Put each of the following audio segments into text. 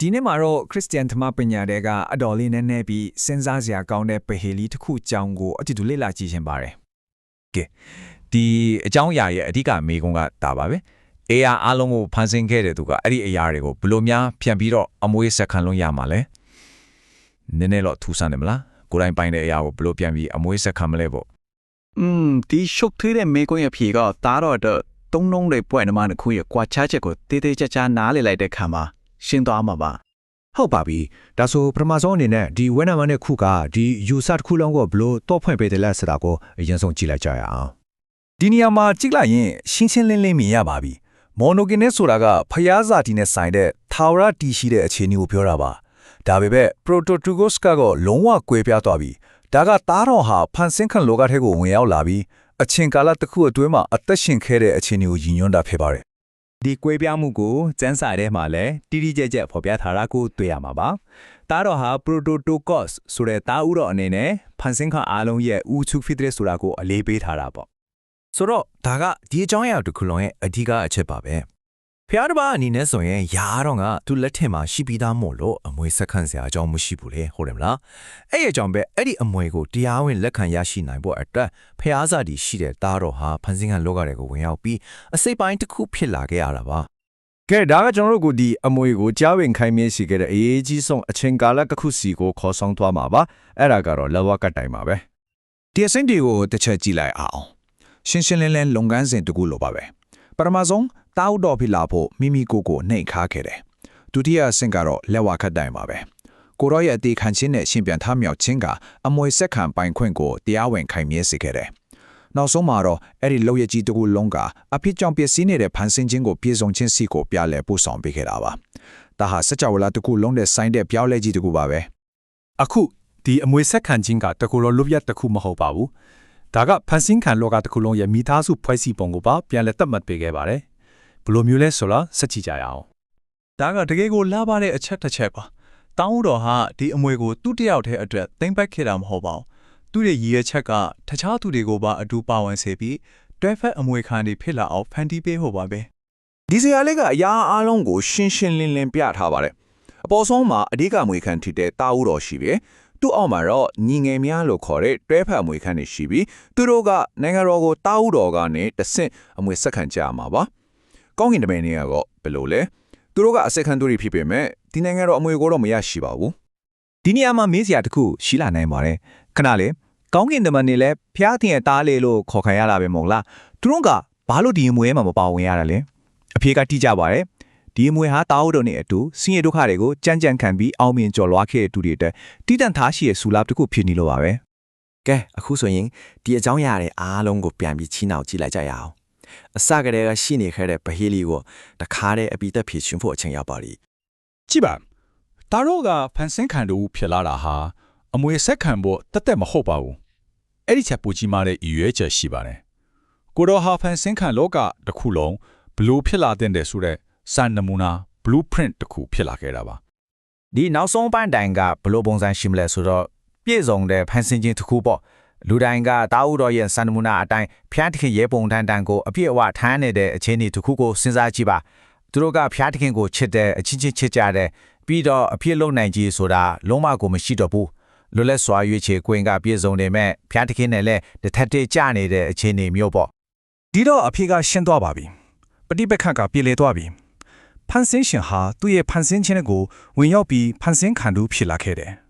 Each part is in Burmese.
ဒီနေ့မှာတော့ခရစ်စတန်ဓမ္မပညာတွေကအတော်လေးနည်းနည်းပြီးစဉ်းစားစရာကောင်းတဲ့ပဟေလီတစ်ခုကြောင်းကိုအတူတူလေ့လာကြည့်ရှင်ပါတယ်ဒီအကြောင်းအရာရဲ့အဓိကမေကုံးကဒါပါပဲ AR အားလုံးကိုဖန်ဆင်းခဲ့တဲ့သူကအဲ့ဒီအရာတွေကိုဘယ်လိုများဖြန့်ပြီးတော့အမွေးဆက်ခံလို့ရမှာလဲနည်းနည်းတော့ထူးဆန်းတယ်မလားကိုယ်တိုင်ပိုင်တဲ့အရာကိုဘယ်လိုပြန်ပြီးအမွေးဆက်ခံမလဲပေါ့อืมဒီရှုပ်ထွေးတဲ့မေကွန်းရဲ့ဖြေကတားတော့တဲ့တုံးလုံးတွေပွင့်နမတစ်ခုရဲ့ကွာခြားချက်ကိုတေးသေးချာချာနားလေလိုက်တဲ့ခါမှာ ရှင်းသွားမှာပါဟုတ်ပါပြီဒါဆိုပထမဆုံးအနေနဲ့ဒီဝက်နံပါတ်နဲ့ခုကဒီယူဆတစ်ခုလုံးကိုဘလို့တော့ဖွင့်ပေးတယ်လဲဆိုတာကိုအရင်ဆုံးကြည့်လိုက်ကြရအောင်ဒီနေရာမှာကြည့်လိုက်ရင်ရှင်းရှင်းလင်းလင်းမြင်ရပါပြီ။မော်နိုကင်နဲ့ဆိုတာကဖျားစာတီနဲ့ဆိုင်တဲ့ထာဝရတည်ရှိတဲ့အခြေအနေကိုပြောတာပါ။ဒါပေမဲ့ Prototugos ကတော့လုံးဝကွဲပြားသွားပြီ။ဒါကသားတော်ဟာဖန်ဆင်းခံလောကထဲကိုဝင်ရောက်လာပြီးအချင်းကာလတစ်ခုအတွင်းမှာအသက်ရှင်ခဲ့တဲ့အခြေအနေကိုရည်ညွှန်းတာဖြစ်ပါတယ် ဒီကွေးပြားမှုကိုစန်းစာထဲမှာလည်းတိတိကျကျဖော်ပြထားတာကိုတွေ့ရမှာပါ။တားတော့ဟာ prototokos ဆိုတဲ့တားဥတော်အနေနဲ့ဖန်ဆင်းခအားလုံးရဲ့ဥချုဖိတဲ့ဆိုတာကိုအလေးပေးထားတာပေါ့ဆိုတော့ဒါကဒီအကြောင်းအရာတစ်ခုလုံးရဲ့အဓိကအချက်ပါပဲ ဖျားတစ်ပါးအနေနဲ့ဆိုရင်ယာတော့ကသူလက်ထက်မှာရှိပြီးသားမို့လို့အမွေဆက်ခန့်စရာအကြောင်းမရှိဘူးလေဟုတ်တယ်မလားအဲ့ဒီအကြောင်းပဲအဲ့ဒီအမွေကိုတရားဝင်လက်ခံရရှိနိုင်ဖို့အတွက်ဖျားစာတီရှိတဲ့သားတော်ဟာဖန်ဆင်းခံလောကတွေကိုဝင်ရောက်ပြီးအစိပ်ပိုင်းတစ်ခုဖြစ်လာခဲ့ရတာပါကဲဒါကကျွန်တော်တို့ကိုဒီအမွေကိုကြားဝင်ခိုင်းမြဲရှိခဲ့တဲ့အရေးကြီးဆုံးအချိန်ကာလတစ်ခုစီကိုခေါ်ဆောင်သွားမှာပါအဲ့ဒါကတော့လဝကတိုင်ပါပဲဒီအဆင့်တွေကိုတစ်ချက်ကြည့်လိုက်အောင်ရှင်းရှင်းလင်းလင်းလုပ်ငန်းစဉ်တစ်ခုလိုပါပဲပထမဆုံး တောက်တော်ဖိလာဖို့မိမိကိုယ်ကိုနှိမ်ခါခဲ့တယ်ဒုတိယအဆင့်ကတော့လက်ဝါခတ်တိုင်ပါပဲကိုရောရဲ့အသေးခံခြင်းနဲ့ရှင်ပြန်ထားမြောက်ခြင်းကအမွေဆက်ခံပိုင်ခွင့်ကိုတရားဝင်ခိုင်မြဲစေခဲ့တယ်နောက်ဆုံးမှာတော့အဲ့ဒီလောက်ရကြီးတစ်ခုလုံးကအဖြစ်ကြောင့်ပျက်စီးနေတဲ့ဖန်ဆင်းခြင်းကိုပြေဆုံးခြင်းစီကိုပြလဲပို့ဆောင်ပေးခဲ့တာပါဒါဟာစကြဝဠာတစ်ခုလုံးနဲ့ဆိုင်တဲ့ပြောင်းလဲကြီးတစ်ခုပါပဲအခုဒီအမွေဆက်ခံခြင်းကတကူလောလွတ်ရက်တစ်ခုမဟုတ်ပါဘူးဒါကဖန်ဆင်းခံလောကတစ်ခုလုံးရဲ့မိသားစုဖွဲ့စည်းပုံကိုပါပြန်လည်သတ်မှတ်ပေးခဲ့ပါတယ် ဘယ်လိုမျိုးလဲဆိုတာစက်ကြည့်ကြရအောင်ဒါကတကယ်ကိုလာပါတဲ့အချက်တစ်ချက်ပါ။တောင်းဦးတော်ဟာဒီအမွေကိုသူ့တယောက်တည်းအတွက်သိမ့်ပတ်ခဲ့တာမဟုတ်ပါဘူး။သူ့ရဲ့ရည်ရွယ်ချက်ကတခြားသူတွေကိုပါအတူပါဝင်စေပြီးတွဲဖက်အမွေခံတွေဖြစ်လာအောင်ဖန်တီးပေးဖို့ပါပဲဒီစရာလေးကအရာအလုံးကိုရှင်းရှင်းလင်းလင်းပြထားပါတယ်အပေါ်ဆုံးမှာအဓိကအမွေခံထစ်တဲ့တာဦးတော်ရှိပြီသူ့အောက်မှာတော့ညီငယ်များလို့ခေါ်တဲ့တွဲဖက်အမွေခံတွေရှိပြီးသူတို့ကနိုင်ငံတော်ကိုတာဦးတော်ကနေတဆင့်အမွေဆက်ခံကြရမှာပါ ကောင်းကင်တမန်တွေကတော့ဘယ်လိုလဲသူတို့ကအစက်ခံသူတွေဖြစ်ပေမဲ့ဒီနိုင်ငံတော်အမွေကိုတော့မရရှိပါဘူးဒီနေရာမှာမေးစရာတစ်ခုရှိလာနိုင်ပါတယ်ခဏလေကောင်းကင်တမန်နေလဲဖျားတင်ရဲ့တားလေလို့ခေါ်ခံရတာပဲမဟုတ်လားသူတို့ကဘာလို့ဒီအမွေမှာမပါဝင်ရတာလဲအဖြေကတိကျပါတယ်ဒီအမွေဟာတားဦးတို့နဲ့အတူဆင်းရဲဒုက္ခတွေကိုကြမ်းကြမ်းခံပြီးအောင်မြင်ကျော်လွှားခဲ့တဲ့သူတွေအတွက်တိတန့်ထားရှိရဲ့ဆူလာတစ်ခုဖြစ်နေလို့ပါပဲကဲအခုဆိုရင်ဒီအကြောင်းအရာတွေအားလုံးကိုပြန်ပြီးချီနှောင်ကြည့်လိုက်ကြရအောင် အစကတည်းကရှိနေခဲ့တဲ့ဗဟေလီကိုတခါတည်းအပိသက်ဖြည့်ရှင်ဖို့အချိန်ရောက်ပါပြီကြည့်ပါတာရောကဖန်ဆင်းခံတူဖြစ်လာတာဟာအမွေဆက်ခံဖို့တက်တက်မဟုတ်ပါဘူးအဲ့ဒီချက်ပူကြီးမားတဲ့ရည်ရွယ်ချက်ရှိပါတယ်ကိုတော်ဟာဖန်ဆင်းခံလောကတစ်ခုလုံးဘလို့ဖြစ်လာတဲ့တဲ့ဆိုတဲ့စံနမူနာ blueprint တစ်ခုဖြစ်လာခဲ့တာပါဒီနောက်ဆုံးပိုင်းတိုင်ကဘယ်လိုပုံစံရှိမလဲဆိုတော့ပြည့်စုံတဲ့ဖန်ဆင်းခြင်းတစ်ခုပေါ့ လူတိုင်းကတာဦးတော်ရဲ့စံနမူနာအတိုင်းဖျားတခင်ရဲပုံတန်းတန်းကိုအပြည့်အဝထမ်းနေတဲ့အခြေအနေတစ်ခုကိုစဉ်းစားကြည့်ပါသူတို့ကဖျားတခင်ကိုချစ်တဲ့အချင်းချင်းချစ်ကြတဲ့ပြီးတော့အပြည့်လုံနိုင်ကြီးဆိုတာလုံးဝကိုမရှိတော့ဘူးလွတ်လပ်စွာရွေးချယ်ခွင့်ကပြည့်စုံနေမဲ့ဖျားတခင်နဲ့လည်းတစ်ထက်တည်းကြနေတဲ့အခြေအနေမျိုးပေါ့ဒီတော့အဖေကရှင်းသွားပါပြီပฏิပက္ခကပြေလည်သွားပြီဖန်ဆင်းရှင်ဟာသူ့ရဲ့ဖန်ဆင်းခြင်းကိုဝင်ရောက်ပြီးဖန်ဆင်းခံသူဖြစ်လာခဲ့တယ်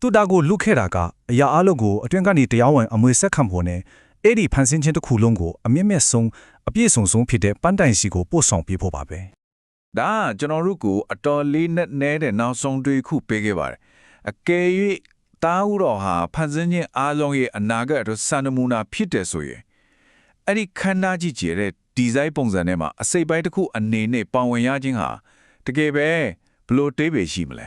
သူတာကိုလုခဲ့တာကအရာအလုံးကိုအတွင်းကနေတရားဝင်အမွေဆက်ခံဖို့နဲ့အဲ့ဒီဖန်ဆင်းခြင်းတစ်ခုလုံးကိုအမြင့်မြတ်ဆုံးအပြည့်စုံဆုံးဖြစ်တဲ့ပန်းတိုင်စီကိုပို့ဆောင်ပေးဖို့ပါပဲဒါကကျွန်တော်တို့ကိုအတော်လေးနဲ့နဲတဲ့နောက်ဆုံးတွေခုပေးခဲ့ပါတယ်အကယ်၍တာဦးတော်ဟာဖန်ဆင်းခြင်းအားလုံးရဲ့အနာဂတ်အတွက်စံနမူနာဖြစ်တယ်ဆိုရင်အဲ့ဒီခန္ဓာကြီးကျယ်တဲ့ဒီဇိုင်းပုံစံထဲမှာအစိပ်ပိုင်းတစ်ခုအနေနဲ့ပါဝင်ရခြင်းဟာတကယ်ပဲဘလို့တေးပေရှိမလဲ